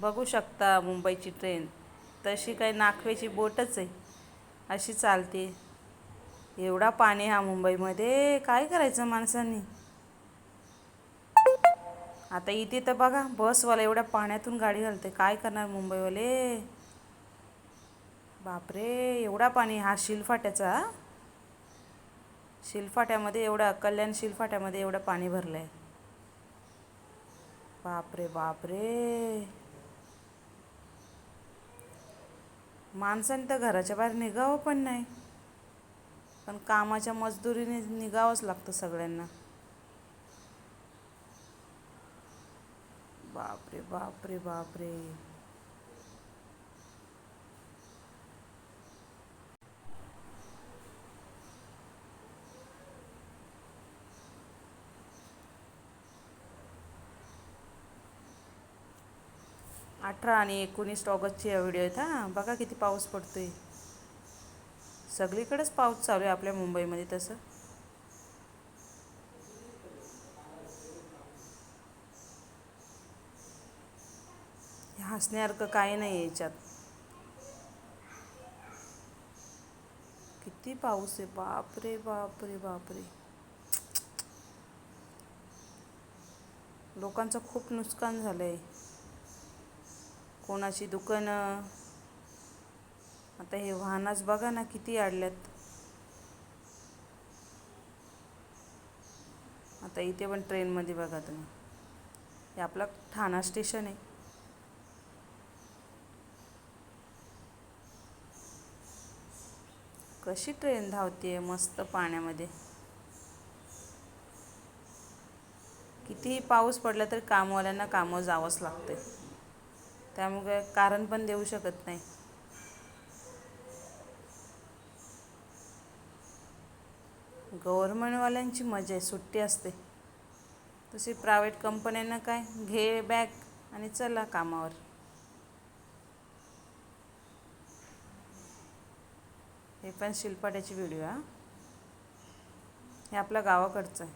बघू शकता मुंबईची ट्रेन तशी काही नाखवेची बोटच आहे. अशी चालते. एवढा पाणी हा मुंबईमध्ये. काय करायचं माणसांनी? आता इथे तर बघा बसवाला एवढ्या पाण्यातून गाडी घालते. काय करणार मुंबईवाले? बापरे एवढा पाणी हा शिलफाट्याचा शिलफाट्यामध्ये एवढा कल्याण शिलफाट्यामध्ये एवढं पाणी भरलं आहे बापरे बापरे. माणसाने तर घराच्या बाहेर निघावं पण नाही. पण कामाच्या मजदुरीने निघावंच लागतं सगळ्यांना. बापरे बापरे बापरे. अठरा आणि एकोणीस ऑगस्टची व्हिडिओ आहेत हां. बघा किती पाऊस पडतो आहे सगळीकडेच पाऊस चालू आहे आपल्या मुंबईमध्ये तसं. हे हसण्यासारखं काही नाही आहे याच्यात. किती पाऊस आहे. बापरे बापरे बापरे. लोकांचं खूप नुकसान झालं आहे कोणाची दुकानं आता हे वाहनाच बघा ना किती अडल्यात आता इथे पण ट्रेनमध्ये बघा तुम्ही. हे आपलं ठाणा स्टेशन आहे. कशी ट्रेन धावते मस्त पाण्यामध्ये. कितीही पाऊस पडला तरी कामवाल्यांना कामं जावंच लागते त्यामुळे कारण पण देऊ शकत नाही. गव्हर्मेंटवाल्यांची मजा आहे सुट्टी असते. तशी प्रायव्हेट कंपन्यांना काय? घे बॅग आणि चला कामावर. हे पण शिलपाट्याची व्हिडिओ हा. हे आपल्या गावाकडचं आहे.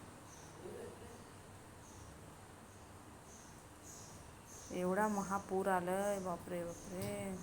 एवढा महापूर आलं आहे बापरे बापरे.